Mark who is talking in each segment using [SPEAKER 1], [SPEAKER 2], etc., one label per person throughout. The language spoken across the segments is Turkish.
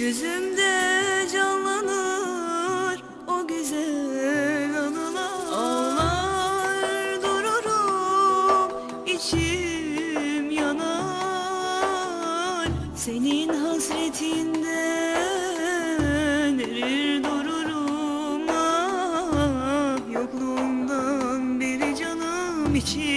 [SPEAKER 1] Gözümde canlanır o güzel anılar. Ağlar dururum içim yanar. Senin hasretinden erir dururum. Ah Yokluğundan beri canım içim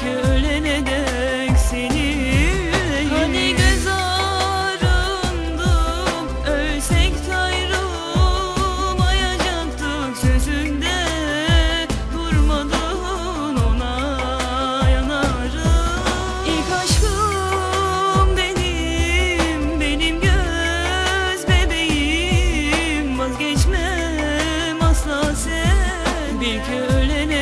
[SPEAKER 1] ki ölene dek seninleyim Hani göz ağrımdım, ölsek de ayrılmayacaktık Sözünde. Durmadın ona yanarım. İlk aşkım benim, benim göz bebeğim. Vazgeçmem asla sen, bil ki ölene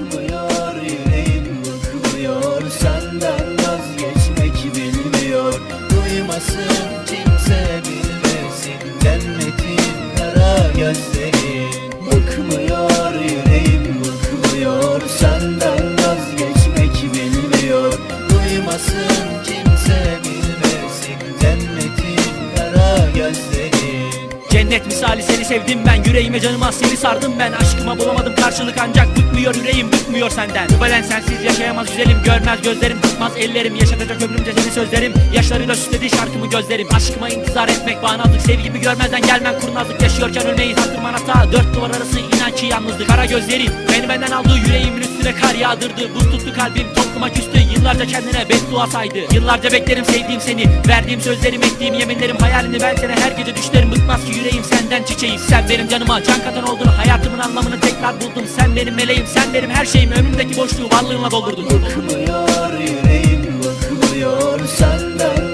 [SPEAKER 2] Bıkmıyor yüreğim bıkmıyor Senden vazgeçmek bilmiyor. Duymasın kimse bilmesin Cennetin kara gözlerin Bıkmıyor yüreğim bıkmıyor Senden vazgeçmek bilmiyor. Duymasın kimse bilmesin Cennetin kara gözlerin
[SPEAKER 3] Cennet misali seni sevdim ben Yüreğime canıma seni sardım ben. Aşkıma bulamadım karşılık ancak Bıkmıyor yüreğim bıkmıyor senden. Bu beden sensiz yaşayamaz güzelim Görmez gözlerim tutmaz ellerim. Yaşatacak ömrümce seni sözlerim. Yaşlarıyla süsledi şarkımı gözlerim. Aşkıma intizar etmek bağnazlık Sevgimi görmezden gelmem kurnazlık Yaşıyorken ölmeyi taktırman hata Dört duvar arası inan ki yalnızdı Kara gözlerin beni benden aldı yüreğimin üstüne kar yağdırdı. Buz tuttu kalbim topluma küstü Yıllarca kendine beddua saydı. Yıllarca beklerim sevdiğim seni. Verdiğim sözlerim ettiğim yeminlerim Hayalini. Sana her gece düşlerim. Bıkmaz ki yüreğim senden çiçeğim. Sen benim canıma can katan oldun. Hayatımın anlamını tekrar buldum. Sen benim meleğim sen benim her şeyim. Ömrümdeki boşluğu varlığınla doldurdun.
[SPEAKER 2] Bıkmıyor yüreğim bıkmıyor Senden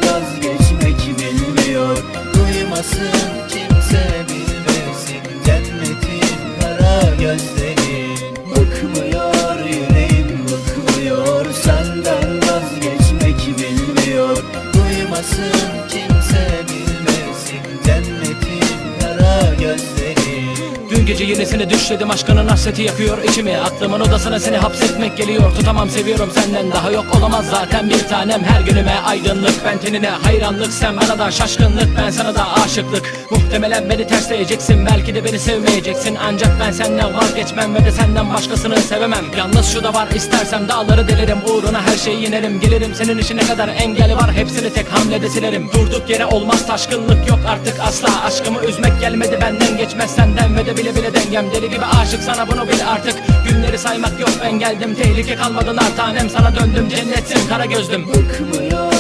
[SPEAKER 2] Duymasın kimse
[SPEAKER 4] Gece yenisini düşledim aşkının hasreti yakıyor içimi. Aklımın odasına seni hapsetmek geliyor. Tutamam seviyorum senden daha yok olamaz zaten bir tanem. Her günüme aydınlık ben tenine hayranlık. Sen bana da şaşkınlık ben sana da aşıklık. Muhtemelen beni tersleyeceksin belki de beni sevmeyeceksin. Ancak ben senden vazgeçmem ve de senden başkasını sevemem. Yalnız şu da var istersem dağları delerim. Uğruna her şeyi yenerim. Gelirim senin işine kadar engel var. Hepsini tek hamlede silerim. Durduk yere olmaz taşkınlık yok artık asla. Aşkımı üzmek gelmedi benden geçmez senden ve de bile bile dengem. Deli gibi aşık sana bunu bil artık. Günleri saymak yok ben geldim. Tehlike kalmadı nar tanem Sana döndüm cennetsin kara gözlüm.
[SPEAKER 2] Bıkmıyor